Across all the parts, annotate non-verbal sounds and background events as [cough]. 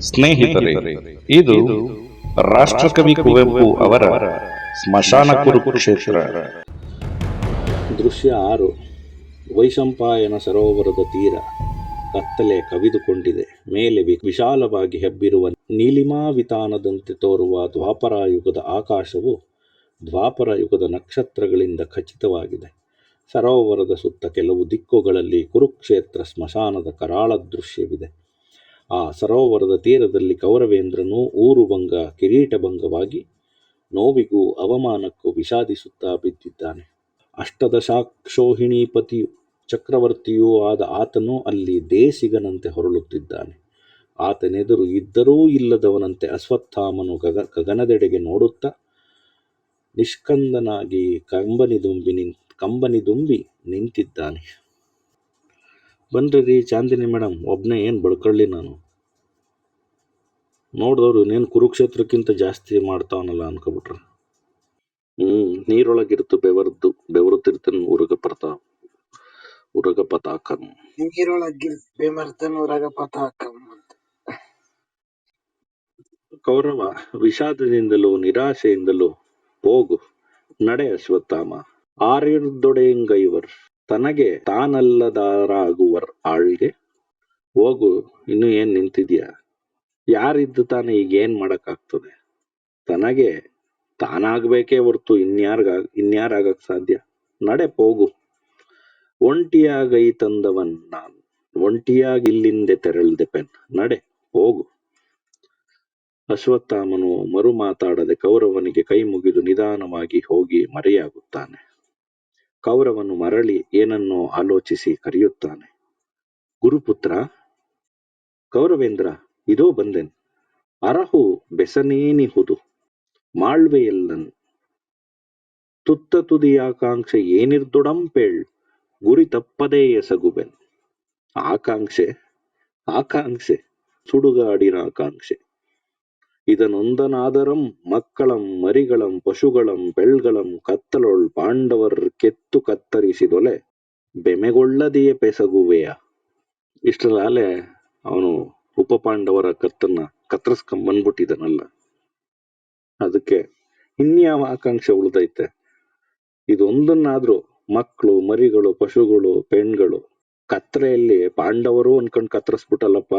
ಸ್ನೇಹಿತರೆ ಇದು ರಾಷ್ಟ್ರಕವಿ ಕುವೆಂಪು ಅವರ ಸ್ಮಶಾನ ಕುರುಕ್ಷೇತ್ರ. ದೃಶ್ಯ ಆರು ವೈಶಂಪಾಯನ ಸರೋವರದ ತೀರ. ಕತ್ತಲೆ ಕವಿದುಕೊಂಡಿದೆ. ಮೇಲೆ ವಿಶಾಲವಾಗಿ ಹೆಬ್ಬಿರುವ ನೀಲಿಮಾವಿತಾನದಂತೆ ತೋರುವ ದ್ವಾಪರಾಯುಗದ ಆಕಾಶವು ದ್ವಾಪರ ಯುಗದ ನಕ್ಷತ್ರಗಳಿಂದ ಖಚಿತವಾಗಿದೆ. ಸರೋವರದ ಸುತ್ತ ಕೆಲವು ದಿಕ್ಕುಗಳಲ್ಲಿ ಕುರುಕ್ಷೇತ್ರ ಸ್ಮಶಾನದ ಕರಾಳ ದೃಶ್ಯವಿದೆ. ಆ ಸರೋವರದ ತೀರದಲ್ಲಿ ಕೌರವೇಂದ್ರನು ಊರುಭಂಗ ಕಿರೀಟಭಂಗವಾಗಿ ನೋವಿಗೂ ಅವಮಾನಕ್ಕೂ ವಿಷಾದಿಸುತ್ತಾ ಬಿದ್ದಿದ್ದಾನೆ. ಅಷ್ಟದಶಾಕ್ಷೋಹಿಣೀಪತಿಯು ಚಕ್ರವರ್ತಿಯೂ ಆದ ಆತನು ಅಲ್ಲಿ ದೇಸಿಗನಂತೆ ಹೊರಳುತ್ತಿದ್ದಾನೆ. ಆತನೆದುರು ಇದ್ದರೂ ಇಲ್ಲದವನಂತೆ ಅಶ್ವತ್ಥಾಮನು ಗಗ, ಗಗನದೆಡೆಗೆ ನೋಡುತ್ತಾ ನಿಷ್ಕಂದನಾಗಿ ಕಂಬನಿದುಂಬಿ ಕಂಬನಿ ದುಂಬಿ ನಿಂತಿದ್ದಾನೆ. ಬನ್ರಿ ರೀ ಚಾಂದಿನಿ ಮೇಡಮ್ ಒಬ್ಬನೇ ಏನು ಬಡ್ಕೊಳ್ಳಿ ನಾನು. ನೋಡಿದವ್ರು ಇನ್ನೇನು ಕುರುಕ್ಷೇತ್ರಕ್ಕಿಂತ ಜಾಸ್ತಿ ಮಾಡ್ತಾವನಲ್ಲ ಅನ್ಕೊಬಿಟ್ರೆ. ಹ್ಞೂ ನೀರೊಳಗಿರ್ತು ಬೆವರ್ದು ಬೆವರುತ್ತಿರ್ತನ ಉರುಗ ಊರಗ ಉರಗ ಪತಾಕಂ ನೀರೊಳಗಿರ್ ಬೆಮರ್ತನೂರಾಗ ಪತಾಕಂ ಅಂತ. ಕೌರವ ವಿಷಾದದಿಂದಲೂ ನಿರಾಶೆಯಿಂದಲೂ ಹೋಗು ನಡೆ ಅಶ್ವತ್ಥಾಮ ಆರ್ಯದೊಡೆಯಂಗೈವರ್ ತನಗೆ ತಾನಲ್ಲದಾರಾಗುವರ್ ಆಳ್ಗೆ? ಹೋಗು, ಇನ್ನು ಏನ್ ನಿಂತಿದ್ಯಾ? ಯಾರಿದ್ದು ತಾನೇ ಈಗ ಏನ್ ಮಾಡಕ್ಕಾಗ್ತದೆ? ತನಗೆ ತಾನಾಗಬೇಕೇ ಹೊರ್ತು ಇನ್ಯಾರ್ಗ, ಇನ್ಯಾರಾಗಕ್ ಸಾಧ್ಯ? ನಡೆ, ಹೋಗು. ಒಂಟಿಯಾಗೈ ತಂದವನ್ ನಾನ್. ಒಂಟಿಯಾಗಿ ಇಲ್ಲಿಂದೆ ತೆರಳ್ದೆ ಪೆನ್. ನಡೆ, ಹೋಗು. ಅಶ್ವತ್ಥಾಮನು ಮರು ಮಾತಾಡದೆ ಕೌರವನಿಗೆ ಕೈ ಮುಗಿದು ನಿಧಾನವಾಗಿ ಹೋಗಿ ಮರೆಯಾಗುತ್ತಾನೆ. ಕೌರವನು ಮರಳಿ ಏನನ್ನೋ ಆಲೋಚಿಸಿ ಕರೆಯುತ್ತಾನೆ. ಗುರುಪುತ್ರ, ಕೌರವೇಂದ್ರ, ಇದೋ ಬಂದೆನ್. ಅರಹು ಬೆಸನೇನಿಹುದು? ಮಾಳ್ವೆಯಲ್ಲನ್. ತುತ್ತ ತುದಿಯಾಕಾಂಕ್ಷೆ ಏನಿರ್ದುಡಂಪೇಳ್ ಗುರಿ ತಪ್ಪದೇ ಎಸಗುಬೆನ್ ಆಕಾಂಕ್ಷೆ ಆಕಾಂಕ್ಷೆ ಸುಡುಗಾಡಿನ ಆಕಾಂಕ್ಷೆ இதனொந்தனாதரம் மக்களம் ಮರಿಗಳಂ ಪಶುಗಳಂ ಬೆಳ್ಗಳಂ ಕತ್ತಲೊಳ್ ಪಾಂಡವರ್ ಕೆತ್ತು ಕತ್ತರಿಸಿದೊಲೆ ಬೆಮೆಗೊಳ್ಳದೆಯೇ ಪೆಸಗುವೆಯ ಇಷ್ಟರಲ್ಲೇ ಅವನು ಉಪ ಪಾಂಡವರ ಕತ್ತನ್ನ ಕತ್ತರಿಸ್ಕೊಂಡ್ ಬಂದ್ಬಿಟ್ಟಿದನಲ್ಲ ಅದಕ್ಕೆ ಇನ್ಯಾವ ಆಕಾಂಕ್ಷೆ ಉಳ್ದೈತೆ ಇದೊಂದನ್ನಾದ್ರೂ ಮಕ್ಕಳು ಮರಿಗಳು ಪಶುಗಳು ಪೆಣ್ಗಳು ಕತ್ತಲೆಯಲ್ಲಿ ಪಾಂಡವರು ಅನ್ಕೊಂಡ್ ಕತ್ತರಿಸ್ಬಿಟ್ಟಲ್ಲಪ್ಪ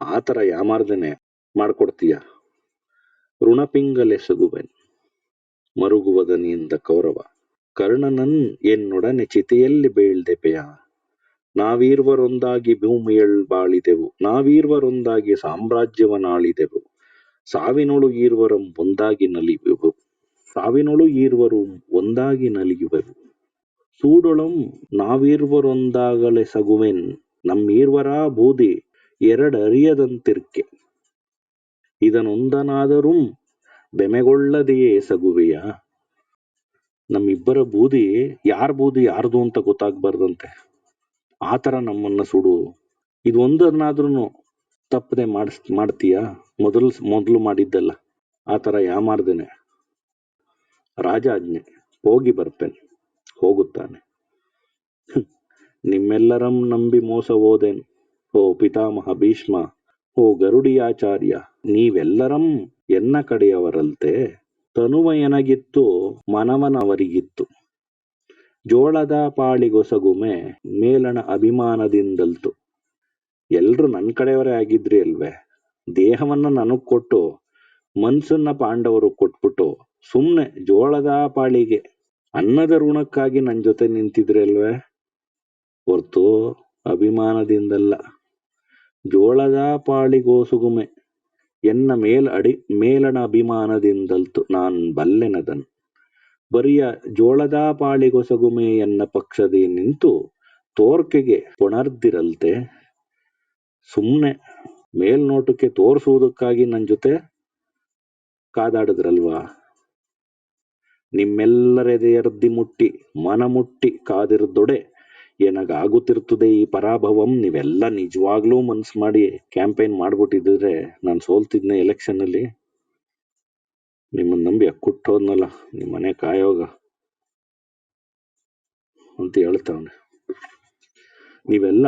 ಆತರ ಯಾಮಾರ್ದೇನೆ ಮಾಡ್ಕೊಡ್ತೀಯ ಋಣಪಿಂಗಲೆಸಗುವೆನ್. ಮರುಗುವದನಿಯಿಂದ ಕೌರವ, ಕರ್ಣನನ್ ಎನ್ನೊಡನೆ ಚಿತೆಯಲ್ಲಿ ಬೀಳ್ದೆಪೆಯ? ನಾವೀರ್ವರೊಂದಾಗಿ ಭೂಮಿಯಳ್ ಬಾಳಿದೆವು, ನಾವೀರ್ವರೊಂದಾಗಿ ಸಾಮ್ರಾಜ್ಯವನಾಳಿದೆವು. ಸಾವಿನೊಳು ಈರ್ವರಂ ಒಂದಾಗಿ ನಲಿಯುವೆವು, ಸಾವಿನೊಳು ಈರ್ವರು ಒಂದಾಗಿ ನಲಿಯುವೆವು. ಸೂಡೊಳಂ ನಾವೀರ್ವರೊಂದಾಗಲೆ ಸಗುವೆನ್ ನಮ್ಮೀರ್ವರ ಬೂದಿ ಎರಡರಿಯದಂತಿರ್ಕೆ. ಇದನೊಂದನಾದರೂ ಬೆಮೆಗೊಳ್ಳದೆಯೇ ಸಗುವೆಯ? ನಮ್ಮಿಬ್ಬರ ಬೂದಿ ಯಾರ ಬೂದಿ ಯಾರ್ದು ಅಂತ ಗೊತ್ತಾಗ್ಬಾರ್ದಂತೆ. ಆತರ ನಮ್ಮನ್ನ ಸುಡು. ಇದೊಂದನ್ನಾದ್ರೂ ತಪ್ಪದೆ ಮಾಡಿಸ್, ಮಾಡ್ತೀಯಾ? ಮೊದಲು ಮೊದಲು ಮಾಡಿದ್ದಲ್ಲ. ಆತರ ಯಾಮಾರ್ದೇನೆ ರಾಜಾಜ್ಞೆ, ಹೋಗಿ ಬರ್ತೇನೆ ಹೋಗುತ್ತಾನೆ. ನಿಮ್ಮೆಲ್ಲರಂ ನಂಬಿ ಮೋಸ ಹೋದೆನ್? ಓ ಪಿತಾಮಹ ಭೀಷ್ಮ. ಓ ಗರುಡಿಯಾಚಾರ್ಯ, ನೀವೆಲ್ಲರಂ ಎನ್ನ ಕಡೆಯವರಲ್ತೆ? ತನುವಯನಗಿತ್ತು, ಮನವನವರಿಗಿತ್ತು. ಜೋಳದ ಪಾಳಿಗೊಸಗುಮೆ ಮೇಲಣ ಅಭಿಮಾನದಿಂದಲ್ತು. ಎಲ್ರು ನನ್ ಕಡೆಯವರೇ ಆಗಿದ್ರಿ ಅಲ್ವೇ? ದೇಹವನ್ನ ನನಗ್ ಕೊಟ್ಟು, ಮನ್ಸನ್ನ ಪಾಂಡವರು ಕೊಟ್ಬಿಟ್ಟು ಸುಮ್ನೆ ಜೋಳದ ಪಾಳಿಗೆ ಅನ್ನದ ಋಣಕ್ಕಾಗಿ ನನ್ ಜೊತೆ ನಿಂತಿದ್ರಿ ಅಲ್ವೇ? ಹೊರ್ತು ಅಭಿಮಾನದಿಂದಲ್ಲ. ಜೋಳದ ಪಾಳಿಗೋಸುಗುಮೆ, ಎನ್ನ ಮೇಲ್ ಅಡಿ, ಮೇಲಣ ಅಭಿಮಾನದಿಂದಲ್ತು ನಾನ್ ಬಲ್ಲೆನದನ್. ಬರಿಯ ಜೋಳದ ಪಾಳಿಗೊಸಗುಮೆ ಎನ್ನ ಪಕ್ಷದಿ ನಿಂತು ತೋರ್ಕೆಗೆ ಪೊಣರ್ದಿರಲ್ತೆ. ಸುಮ್ನೆ ಮೇಲ್ನೋಟಕ್ಕೆ ತೋರ್ಸುವುದಕ್ಕಾಗಿ ನನ್ ಜೊತೆ ಕಾದಾಡಿದ್ರಲ್ವಾ? ನಿಮ್ಮೆಲ್ಲರೆದೆಯರ್ದಿ ಮುಟ್ಟಿ ಮನ ಮುಟ್ಟಿ ಕಾದಿರ್ದೊಡೆ ಏನಾಗುತ್ತಿರ್ತದೆ ಈ ಪರಾಭವಂ? ನೀವೆಲ್ಲ ನಿಜವಾಗ್ಲೂ ಮನ್ಸು ಮಾಡಿ ಕ್ಯಾಂಪೇನ್ ಮಾಡ್ಬಿಟ್ಟಿದ್ರೆ ನಾನು ಸೋಲ್ತಿದ್ನೆ ಎಲೆಕ್ಷನ್ ಅಲ್ಲಿ ನಿಮ್ಮನ್ನ ನಂಬಿ ಅಕ್ಕುಟ್ಟೋದ್ನಲ್ಲ ನಿಮ್ಮ ಮನೆ ಕಾಯೋಗ. ಅಂತ ಹೇಳ್ತಾವನೆ ನೀವೆಲ್ಲ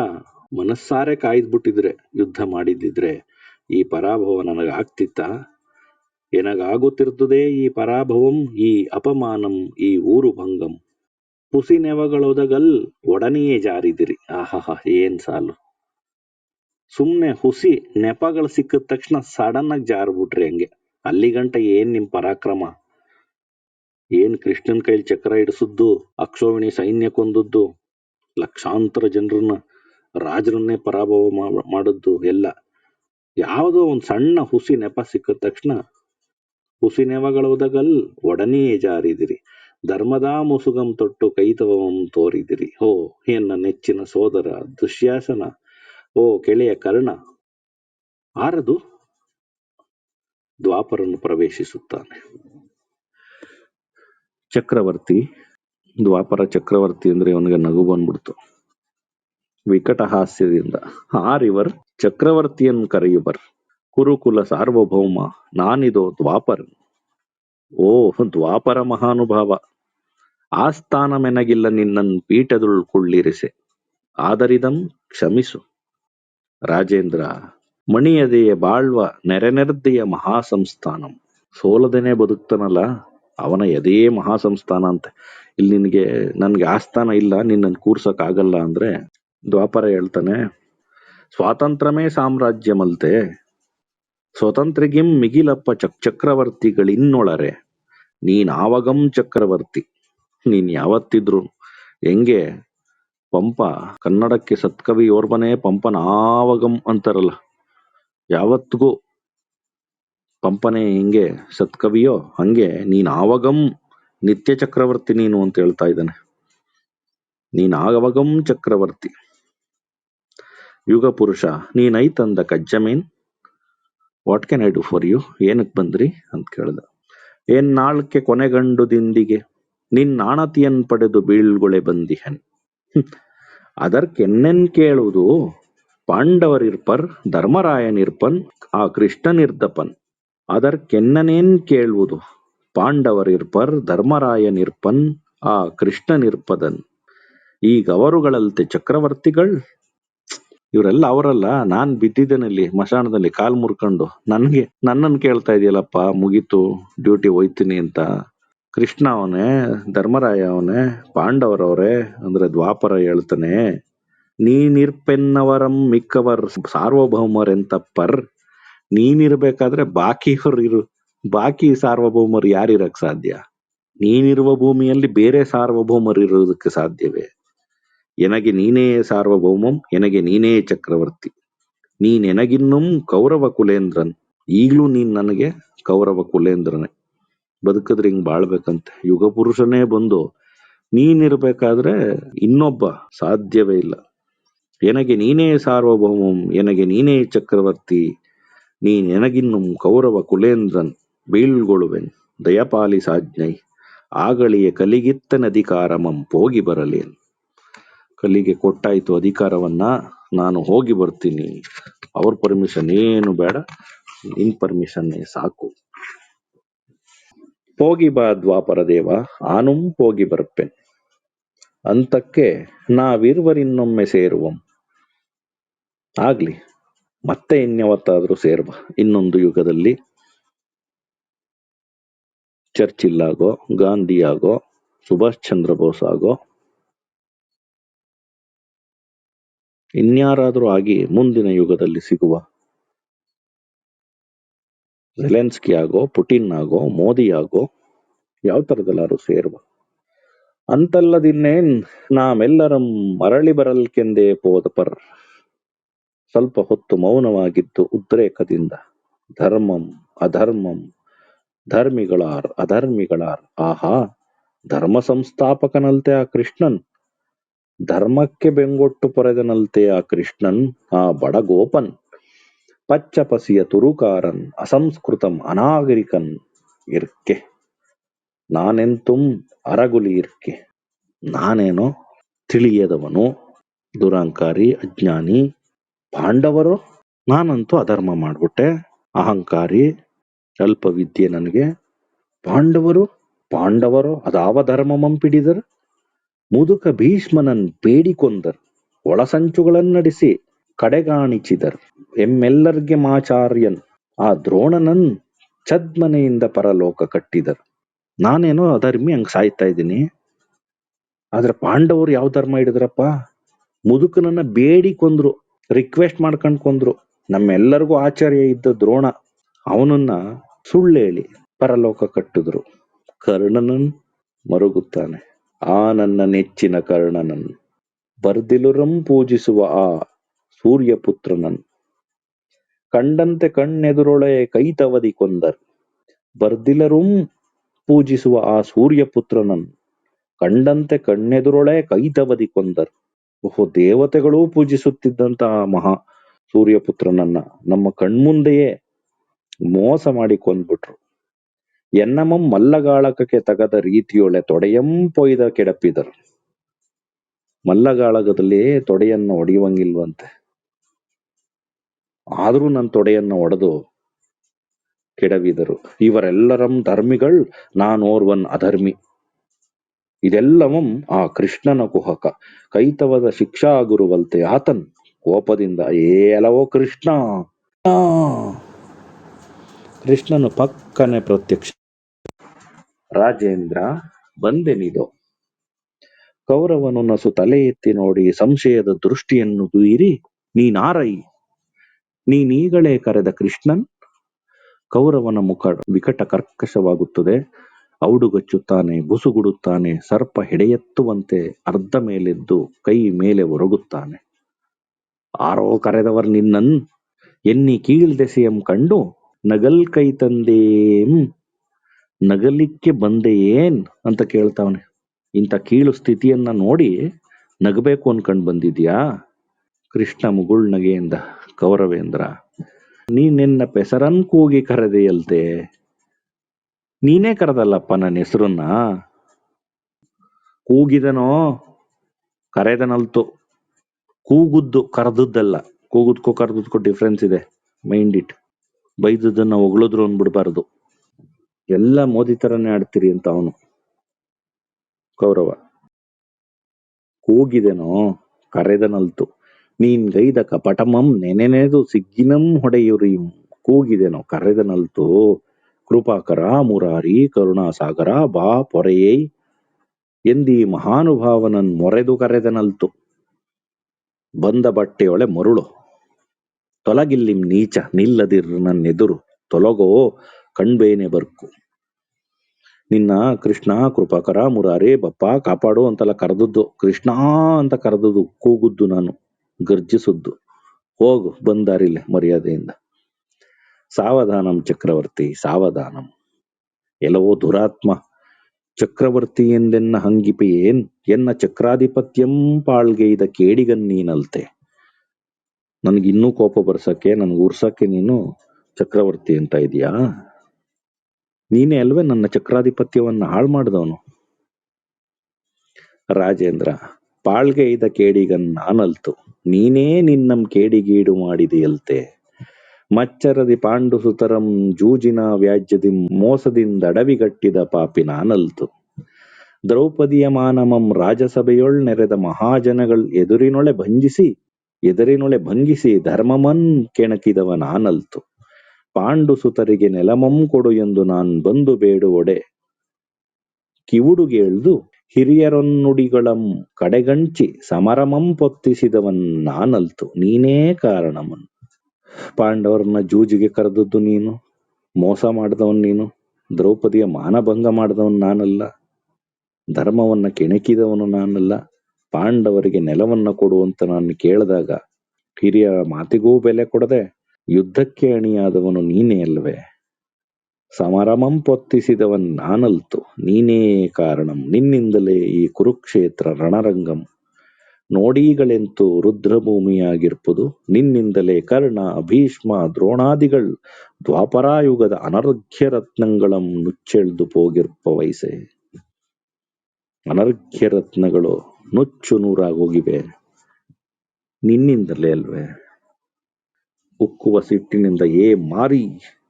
ಮನಸ್ಸಾರೆ ಕಾಯ್ದ್ಬಿಟ್ಟಿದ್ರೆ, ಯುದ್ಧ ಮಾಡಿದ್ದಿದ್ರೆ ಈ ಪರಾಭವ ನನಗಾಗ್ತಿತ್ತ? ಎನಗಾಗುತ್ತಿರ್ತದೆ ಈ ಪರಾಭವಂ, ಈ ಅಪಮಾನಂ, ಈ ಊರು ಭಂಗಂ ಹುಸಿ ನೆವಗಳೊದಗಲ್ ಒಡನೆಯೇ ಜಾರಿದಿರಿ. ಆಹಾಹ, ಏನ್ ಸಾಲು. ಸುಮ್ನೆ ಹುಸಿ ನೆಪಗಳು ಸಿಕ್ಕಿದ ತಕ್ಷಣ ಸಡನ್ ಆಗಿ ಜಾರ್ಬಿಟ್ರಿ ಹಂಗೆ. ಅಲ್ಲಿಗಂಟ ಏನ್ ನಿಮ್ ಪರಾಕ್ರಮ? ಏನ್ ಕೃಷ್ಣನ್ ಕೈಲಿ ಚಕ್ರ ಹಿಡಿಸಿದ್ದು ಅಕ್ಷೋಹಿಣಿ ಸೈನ್ಯ ಕೊಂದದ್ದು, ಲಕ್ಷಾಂತರ ಜನರನ್ನ ರಾಜರನ್ನೇ ಪರಾಭವ ಮಾಡದ್ದು ಎಲ್ಲ. ಯಾವುದೋ ಒಂದ್ ಸಣ್ಣ ಹುಸಿ ನೆಪ ಸಿಕ್ಕಿದ ತಕ್ಷಣ ಹುಸಿ ನೆವಗಳೊದಗಲ್ ಒಡನೆಯೇ ಜಾರಿದಿರಿ. ಧರ್ಮದ ಮುಸುಗಂ ತೊಟ್ಟು ಕೈತವಂ ತೋರಿದಿರಿ. ಓ ಎನ್ನ ನೆಚ್ಚಿನ ಸೋದರ, ದುಶ್ಯಾಸನ. ಓ, ಕೆಳೆಯ ಕರ್ಣ. ಆರದು ದ್ವಾಪರನ್ನು ಪ್ರವೇಶಿಸುತ್ತಾನೆ. ಚಕ್ರವರ್ತಿ. ದ್ವಾಪರ ಚಕ್ರವರ್ತಿ ಅಂದ್ರೆ ಅವನಿಗೆ ನಗು ಬಂದ್ಬಿಡ್ತು. ವಿಕಟ ಹಾಸ್ಯದಿಂದ ಆರಿವರ್ ಚಕ್ರವರ್ತಿಯನ್ನು ಕರೆಯುವರ್. ಕುರುಕುಲ ಸಾರ್ವಭೌಮ, ನಾನಿದೋ ದ್ವಾಪರ ಓ, ದ್ವಾಪರ ಮಹಾನುಭಾವ. ಆಸ್ಥಾನ ಮೆನಗಿಲ್ಲ ನಿನ್ನನ್ ಪೀಠದುಳ್ ಕುಳ್ಳಿರಿಸೆ ಆದರಿದಂ ಕ್ಷಮಿಸು. ರಾಜೇಂದ್ರ, ಮಣಿಯದೆಯ ಬಾಳ್ವ ನೆರೆನೆರ್ದೆಯ ಮಹಾಸಂಸ್ಥಾನಂ. ಸೋಲದೇನೆ ಬದುಕ್ತಾನಲ್ಲ, ಅವನ ಎದೆಯೇ ಮಹಾಸಂಸ್ಥಾನ ಅಂತ. ಇಲ್ಲಿ ನಿನಗೆ, ನನ್ಗೆ ಆಸ್ಥಾನ ಇಲ್ಲ, ನಿನ್ನನ್ನು ಕೂರ್ಸಕ್ ಆಗಲ್ಲ ಅಂದ್ರೆ ದ್ವಾಪರ ಹೇಳ್ತಾನೆ, ಸ್ವಾತಂತ್ರ್ಯಮೇ ಸಾಮ್ರಾಜ್ಯಮಲ್ತೆ. ಸ್ವತಂತ್ರಿಗಿಂ ಮಿಗಿಲಪ್ಪ ಚಕ್ ಚಕ್ರವರ್ತಿಗಳಿನ್ನೊಳರೆ. ನೀನಾವಗಂ ಚಕ್ರವರ್ತಿ. ನೀನ್ ಯಾವತ್ತಿದ್ರು ಹೆಂಗೆ ಪಂಪ, ಕನ್ನಡಕ್ಕೆ ಸತ್ಕವಿ ಓರ್ವನೇ ಪಂಪನ ಆವಗಂ ಅಂತಾರಲ್ಲ, ಯಾವತ್ತಿಗೂ ಪಂಪನೇ ಹೆಂಗೆ ಸತ್ಕವಿಯೋ ಹಂಗೆ ನೀನ್ ಆವಗಂ ನಿತ್ಯ ಚಕ್ರವರ್ತಿ ನೀನು ಅಂತ ಹೇಳ್ತಾ ಇದ್ದಾನೆ. ನೀನ್ ಆವಗಂ ಚಕ್ರವರ್ತಿ. ಯುಗ ಪುರುಷ ನೀನೈತಂದ ಕಜ್ಜಮೀನ್ what can I do for you ಏನಕ್ ಬಂದ್ರಿ? ಅಂತ ಕೇಳ್ದ. ಏನ್ ನಾಳ್ಕೆ ಕೊನೆಗಂಡು ದಿಂದಿಗೆ? ನಿನ್ ಆಣತಿಯನ್ ಪಡೆದು ಬೀಳ್ಗೊಳೆ ಬಂದಿಹನ್. ಅದರ್ ಅದರ್ಕೆನ್ನೆನ್ ಕೇಳುವುದು? ಪಾಂಡವರಿರ್ಪರ್, ಧರ್ಮರಾಯನಿರ್ಪನ್, ಆ ಕೃಷ್ಣನಿರ್ದಪನ್. ಅದರ್ಕೆನ್ನನೇನ್ ಕೇಳುವುದು? ಪಾಂಡವರಿರ್ಪರ್, ಧರ್ಮರಾಯನಿರ್ಪನ್, ಆ ಕೃಷ್ಣನಿರ್ಪದನ್. ಈ ಗವರುಗಳಲ್ತೆ ಚಕ್ರವರ್ತಿಗಳ್? ಇವರೆಲ್ಲ ಅವರಲ್ಲ, ನಾನ್ ಬಿದ್ದಿದ್ದೇನಲ್ಲಿ ಮಶಾಣದಲ್ಲಿ ಕಾಲ್ ಮುರ್ಕೊಂಡು. ನನ್ಗೆ, ನನ್ನನ್ ಕೇಳ್ತಾ ಇದೆಯಲ್ಲಪ್ಪ, ಮುಗೀತು, ಡ್ಯೂಟಿ ಹೋಯ್ತೀನಿ ಅಂತ. ಕೃಷ್ಣ ಅವನೇ, ಧರ್ಮರಾಯ ಅವನೇ, ಪಾಂಡವರವ್ರೆ, ಅಂದ್ರೆ ದ್ವಾಪರ ಹೇಳ್ತಾನೆ, ನೀನಿರ್ಪೆನ್ನವರಂ ಮಿಕ್ಕವರ್, ಸಾರ್ವಭೌಮರೆಂತಪ್ಪರ್, ನೀನಿರ್ಬೇಕಾದ್ರೆ ಬಾಕಿಯವರು ಇರು, ಬಾಕಿ ಸಾರ್ವಭೌಮರು ಯಾರಿರಕ್ ಸಾಧ್ಯ? ನೀನಿರುವ ಭೂಮಿಯಲ್ಲಿ ಬೇರೆ ಸಾರ್ವಭೌಮರು ಇರೋದಕ್ಕೆ ಸಾಧ್ಯವೇ? ಎನಗೆ ನೀನೇ ಸಾರ್ವಭೌಮಂ, ಎನಗೆ ನೀನೇ ಚಕ್ರವರ್ತಿ. ನೀನೆನಗಿನ್ನೂ ಕೌರವ ಕುಲೇಂದ್ರನ್, ಈಗ್ಲೂ ನೀನ್ ನನಗೆ ಕೌರವ ಕುಲೇಂದ್ರನೇ. ಬದುಕಿದ್ರೆ ಹಿಂಗ್ ಬಾಳ್ಬೇಕಂತೆ. ಯುಗ ಪುರುಷನೇ ಬಂದು ನೀನಿರ್ಬೇಕಾದ್ರೆ ಇನ್ನೊಬ್ಬ ಸಾಧ್ಯವೇ ಇಲ್ಲ. ಎನಗೆ ನೀನೇ ಸಾರ್ವಭೌಮಂ, ಎನಗೆ ನೀನೇ ಚಕ್ರವರ್ತಿ, ನೀನ್ ನೆನಗಿನ್ನು ಕೌರವ ಕುಲೇಂದ್ರನ್ ಬೀಳ್ಗೊಳುವೆನ್ ದಯಪಾಲಿಸಾಜ್ಞೈ ಆಗಳಿಯ ಕಲಿಗಿತ್ತನ ಅಧಿಕಾರಮಂ ಹೋಗಿ ಬರಲೇನ್. ಕಲಿಗೆ ಕೊಟ್ಟಾಯ್ತು ಅಧಿಕಾರವನ್ನ, ನಾನು ಹೋಗಿ ಬರ್ತೀನಿ. ಅವ್ರ ಪರ್ಮಿಷನ್ ಏನು ಬೇಡ, ನಿನ್ ಪರ್ಮಿಷನ್ ಸಾಕು. ಹೋಗಿ ಬಾ ದ್ವಾಪರ ದೇವ, ಆನುಂ ಹೋಗಿ ಬರ್ಪೆನ್ ಅಂತಕ್ಕೆ ನಾವಿರುವರಿನ್ನೊಮ್ಮೆ ಸೇರುವಂ. ಆಗ್ಲಿ, ಮತ್ತೆ ಇನ್ಯಾವತ್ತಾದ್ರೂ ಸೇರ್ಬ ಇನ್ನೊಂದು ಯುಗದಲ್ಲಿ ಚರ್ಚಿಲ್ ಆಗೋ ಗಾಂಧಿ ಆಗೋ ಸುಭಾಷ್ ಚಂದ್ರ ಬೋಸ್ ಆಗೋ, ಇನ್ಯಾರಾದ್ರೂ ಆಗಿ ಮುಂದಿನ ಯುಗದಲ್ಲಿ ಸಿಗುವ ಜೆಲೆನ್ಸ್ಕಿ ಆಗೋ ಪುಟಿನ್ ಆಗೋ, ಮೋದಿ ಆಗೋ, ಯಾವ ತರದಲ್ಲಾರು ಸೇರುವ ಅಂತಲ್ಲದಿನ್ನೇನ್ ನಾವೆಲ್ಲರ ಮರಳಿ ಬರಲ್ಕೆಂದೇ ಪೋದಪರ್ ಸ್ವಲ್ಪ ಹೊತ್ತು ಮೌನವಾಗಿದ್ದು ಉದ್ರೇಕದಿಂದ. ಧರ್ಮಂ ಅಧರ್ಮಂ, ಧರ್ಮಿಗಳಾರ್ ಅಧರ್ಮಿಗಳಾರ್, ಆಹಾ, ಧರ್ಮ ಸಂಸ್ಥಾಪಕನಲ್ತೆ ಆ ಕೃಷ್ಣನ್. ಧರ್ಮಕ್ಕೆ ಬೆಂಗೊಟ್ಟು ಪೊರೆದನಲ್ತೆ ಆ ಕೃಷ್ಣನ್, ಆ ಬಡಗೋಪನ್ ಪಚ್ಚಪಸಿಯ ತುರುಕಾರನ್ ಅಸಂಸ್ಕೃತಂ ಅನಾಗರಿಕನ್ ಇರ್ಕೆ. ನಾನೆಂತುಂ ಅರಗುಲಿ ಇರ್ಕೆ. ನಾನೇನೋ ತಿಳಿಯದವನು, ದುರಂಕಾರಿ, ಅಜ್ಞಾನಿ, ಪಾಂಡವರು? ನಾನಂತೂ ಅಧರ್ಮ ಮಾಡ್ಬಿಟ್ಟೆ. ಅಹಂಕಾರಿ ಅಲ್ಪ ವಿದ್ಯೆ ನನಗೆ. ಪಾಂಡವರು? ಪಾಂಡವರು? ಅದಾವ ಧರ್ಮಮಂ ಮಂಪಿಡಿದರು? ಮುದುಕ ಭೀಷ್ಮನನ್ ಬೇಡಿಕೊಂದರು? ಒಳಸಂಚುಗಳನ್ನಡಿಸಿ? ಕಡೆಗಾಣಿಚಿದರ್. ಎಮ್ಮೆಲ್ಲರ್ಗೆ ಮಾಚಾರ್ಯನ್, ಆ ದ್ರೋಣನನ್ ಛದ್ಮನೆಯಿಂದ ಪರಲೋಕ ಕಟ್ಟಿದರು. ನಾನೇನೋ ಅಧರ್ಮಿ ಹಂಗ್ ಸಾಯ್ತಾ ಇದ್ದೀನಿ. ಆದ್ರೆ ಪಾಂಡವರು ಯಾವ ಧರ್ಮ ಹಿಡಿದ್ರಪ್ಪ? ಮುದುಕನನ್ನ ಬೇಡಿ ಕೊಂದ್ರು ರಿಕ್ವೆಸ್ಟ್ ಮಾಡ್ಕೊಂಡ್ ಕೊಂದ್ರು. ನಮ್ಮೆಲ್ಲರಿಗೂ ಆಚಾರ್ಯ ಇದ್ದ ದ್ರೋಣ, ಅವನನ್ನ ಸುಳ್ಳೇಳಿ ಪರಲೋಕ ಕಟ್ಟಿದ್ರು. ಕರ್ಣನನ್ ಮರುಗುತ್ತಾನೆ. ಆ ನನ್ನ ನೆಚ್ಚಿನ ಕರ್ಣನನ್. ಬರ್ದಿಲುರಂ ಪೂಜಿಸುವ ಆ ಸೂರ್ಯಪುತ್ರನನ್. ಕಂಡಂತೆ ಕಣ್ಣೆದುರೊಳೆ ಕೈತವದಿ ಕೊಂದರ್. ಬರ್ದಿಲರುಂ ಪೂಜಿಸುವ ಆ ಸೂರ್ಯಪುತ್ರನನ್. ಕಂಡಂತೆ ಕಣ್ಣೆದುರೊಳೆ ಕೈತವದಿ ಕೊಂದರ್. ಓಹೋ, ದೇವತೆಗಳೂ ಪೂಜಿಸುತ್ತಿದ್ದಂತಹ ಮಹಾ ಸೂರ್ಯಪುತ್ರನನ್ನ ನಮ್ಮ ಕಣ್ಮುಂದೆಯೇ ಮೋಸ ಮಾಡಿ ಕೊಂದ್ಬಿಟ್ರು. ಎನ್ನಮಂ ಮಲ್ಲಗಾಳಕಕ್ಕೆ ತಗದ ರೀತಿಯೊಳೆ ತೊಡೆಯಂ ಪೊಯ್ದ ಕೆಡಪಿದರು. ಮಲ್ಲಗಾಳಗದಲ್ಲಿ ತೊಡೆಯನ್ನ ಹೊಡೆಯುವಂಗಿಲ್ವಂತೆ ಆದ್ರೂ ನನ್ನ ತೊಡೆಯನ್ನ ಒಡೆದು ಕೆಡವಿದರು. ಇವರೆಲ್ಲರಂ ಧರ್ಮಿಗಳ್ ನಾನೋರ್ವನ್ ಅಧರ್ಮಿ. ಇದೆಲ್ಲವಂ ಆ ಕೃಷ್ಣನ ಕುಹಕ. ಕೈತವದ ಶಿಕ್ಷಾ ಗುರುವಲ್ತೆ ಆತನ್ ಕೋಪದಿಂದ ಏಲವೋ ಕೃಷ್ಣ! ಕೃಷ್ಣನು ಪಕ್ಕನೆ ಪ್ರತ್ಯಕ್ಷ. ರಾಜೇಂದ್ರ ಬಂದೆನಿದೋ ಕೌರವನು ನಸು ತಲೆ ಎತ್ತಿ ನೋಡಿ ಸಂಶಯದ ದೃಷ್ಟಿಯನ್ನು ಬೀರಿ ನೀನಾರೈ. ನೀನೀಗಳೇ ಕರೆದ ಕೃಷ್ಣನ್, ಕೌರವನ ಮುಖ ವಿಕಟ ಕರ್ಕಶವಾಗುತ್ತದೆ. ಔಡುಗಚ್ಚುತ್ತಾನೆ, ಬುಸುಗುಡುತ್ತಾನೆ, ಸರ್ಪ ಹೆಡೆಯೆತ್ತುವಂತೆ ಅರ್ಧ ಮೇಲೆದ್ದು ಕೈ ಮೇಲೆ ಒರಗುತ್ತಾನೆ. ಆರೋ ಕರೆದವರ್ ನಿನ್ನನ್, ಎನ್ನಿ ಕೀಳ್ದೆಸೆಯಂ ಕಂಡು ನಗಲ್ ಕೈ ತಂದೇಂ, ನಗಲಿಕ್ಕೆ ಬಂದೆ ಏನ್ ಅಂತ ಕೇಳ್ತಾವನೆ. ಇಂಥ ಕೀಳು ಸ್ಥಿತಿಯನ್ನ ನೋಡಿ ನಗಬೇಕು ಅನ್ಕಂಡ್ ಬಂದಿದ್ಯಾ? ಕೃಷ್ಣ ಮುಗುಳ್ನಗೆಯಿಂದ ಕೌರವೇಂದ್ರ ನೀ ನಿನ್ನ ಪೆಸರನ್ ಕೂಗಿ ಕರೆದೆಯಲ್ತೆ. ನೀನೇ ಕರೆದಲ್ಲಪ್ಪ ನನ್ನ ಹೆಸರನ್ನ. ಕೂಗಿದನೋ, ಕರೆದನಲ್ತು. ಕೂಗುದ್ದು ಕರೆದದ್ದಲ್ಲ, ಕೂಗುದ್ಕೋ ಕರೆದದ್ಕೋ ಡಿಫ್ರೆನ್ಸ್ ಇದೆ ಮೈಂಡ್ ಇಟ್ ಬೈದದನ್ನ ಹೊಗಳಿದ್ರು ಅಂದ್ಬಿಡ್ಬಾರ್ದು ಎಲ್ಲ ಮೋದಿ ತರನೇ ಆಡ್ತೀರಿ ಅಂತ ಅವನು. ಕೌರವ ಕೂಗಿದೆನೋ, ಕರೆದನಲ್ತು. ನೀನ್ ಗೈದ ಕಪಟಮಂ ನೆನೆನೆದು ಸಿಗ್ಗಿನಂ ಹೊಡೆಯುರಿ. ಕೂಗಿದೆನೋ ಕರೆದನಲ್ತು ಕೃಪಾಕರ, ಮುರಾರಿ, ಕರುಣಾಸಾಗರ, ಬಾ, ಪೊರೆಯೈ. ಎಂದಿ ಮಹಾನುಭಾವನನ್ ಮೊರೆದು ಕರೆದನಲ್ತು ಬಂದ ಬಟ್ಟೆಯೊಳೆ ಮರುಳು. ತೊಲಗಿಲ್ಲಿಂ ನೀಚ, ನಿಲ್ಲದಿರ್ ನನ್ನೆದುರು ತೊಲಗೋ, ಕಣ್ಬೇನೆ ಬರ್ಕು. ನಿನ್ನ ಕೃಷ್ಣ, ಕೃಪಾಕರ, ಮುರಾರಿ, ಬಪ್ಪ ಕಾಪಾಡು ಅಂತೆಲ್ಲ ಕರೆದದ್ದು. ಕೃಷ್ಣ ಅಂತ ಕರೆದದ್ದು ಕೂಗುದ್ದು ನಾನು. ಗರ್ಜಿಸುದ್ದು ಹೋಗು ಬಂದಾರಿಲ್ಲ ಮರ್ಯಾದೆಯಿಂದ. ಸಾವಧಾನಂ ಚಕ್ರವರ್ತಿ, ಸಾವಧಾನಂ. ಎಲ್ಲವೋ ದುರಾತ್ಮ. ಚಕ್ರವರ್ತಿ ಎಂದೆನ್ನ ಏನ್? ಎನ್ನ ಚಕ್ರಾಧಿಪತ್ಯಂ ಪಾಳ್ಗೆಯ್ದ ಕೇಡಿಗನ್ ನೀನಲ್ತೆ. ನನ್ಗಿನ್ನೂ ಕೋಪ ಬರ್ಸಕ್ಕೆ, ನನ್ಗೆ ಉರ್ಸಕ್ಕೆ ನೀನು ಚಕ್ರವರ್ತಿ ಅಂತ ಇದೀಯಾ? ನೀನೇ ಅಲ್ವೇ ನನ್ನ ಚಕ್ರಾಧಿಪತ್ಯವನ್ನ ಹಾಳು ಮಾಡಿದವನು? ರಾಜೇಂದ್ರ, ಪಾಳ್ಗೆ ಇದ್ದ ಕೇಡಿಗನ್ ನಾನಲ್ತು. ನೀನೇ ನಿನ್ನಂ ಕೇಡಿಗೀಡು ಮಾಡಿದೆಯಲ್ತೆ ಮಚ್ಚರದಿ ಪಾಂಡು ಸುತರಂ ಜೂಜಿನ ವ್ಯಾಜ್ಯದಿ ಮೋಸದಿಂದ ಅಡವಿಗಟ್ಟಿದ ಪಾಪಿ ನಾನಲ್ತು. ದ್ರೌಪದಿಯ ಮಾನಮಂ ರಾಜಸಭೆಯೊಳ್ ನೆರೆದ ಮಹಾಜನಗಳ್ ಎದುರಿನೊಳೆ ಭಂಜಿಸಿ, ಎದುರಿನೊಳೆ ಭಂಗಿಸಿ ಧರ್ಮಮನ್ ಕೆಣಕಿದವ ನಾನಲ್ತು. ಪಾಂಡು ಸುತರಿಗೆ ನೆಲಮಂ ಕೊಡು ಎಂದು ನಾನ್ ಬಂದು ಬೇಡುವೊಡೆ. ಕಿವುಡುಗೇಳ್ದು ಹಿರಿಯರೊನ್ನುಡಿಗಳಂ ಕಡೆಗಂಚಿ ಸಮರಮಂ ಪೊತ್ತಿಸಿದವನ್ ನಾನಲ್ತು, ನೀನೇ ಕಾರಣಮನ್. ಪಾಂಡವರನ್ನ ಜೂಜಿಗೆ ಕರೆದದ್ದು ನೀನು, ಮೋಸ ಮಾಡಿದವನ್ ನೀನು, ದ್ರೌಪದಿಯ ಮಾನಭಂಗ ಮಾಡಿದವನ್ ನಾನಲ್ಲ, ಧರ್ಮವನ್ನ ಕೆಣಕಿದವನು ನಾನಲ್ಲ, ಪಾಂಡವರಿಗೆ ನೆಲವನ್ನ ಕೊಡುವಂತ ನಾನು ಕೇಳಿದಾಗ ಹಿರಿಯರ ಮಾತಿಗೂ ಬೆಲೆ ಕೊಡದೆ ಯುದ್ಧಕ್ಕೆ ಅಣಿಯಾದವನು ನೀನೇ ಅಲ್ವೇ? ಸಮರಮಂ ಪೊತ್ತಿಸಿದವನ್ ನಾನಲ್ತು. ನೀನೇ ಕಾರಣಂ. ನಿನ್ನಿಂದಲೇ ಈ ಕುರುಕ್ಷೇತ್ರ ರಣರಂಗಂ. ನೋಡೀಗಳೆಂತು ರುದ್ರಭೂಮಿಯಾಗಿರ್ಪುದು. ನಿನ್ನಿಂದಲೇ ಕರ್ಣ, ಭೀಷ್ಮ, ದ್ರೋಣಾದಿಗಳ್ ದ್ವಾಪರಾಯುಗದ ಅನರ್ಘ್ಯ ರತ್ನಗಳಂ ನುಚ್ಚೆಳ್ದು ಹೋಗಿರ್ಪ ವಯಸ್ಸೆ ಅನರ್ಘ್ಯ ರತ್ನಗಳು ನುಚ್ಚು ನೂರಾಗೋಗಿವೆ. ನಿನ್ನಿಂದಲೇ ಅಲ್ವೇ. ಉಕ್ಕುವ ಸಿಟ್ಟಿನಿಂದ ಏ ಮಾರಿ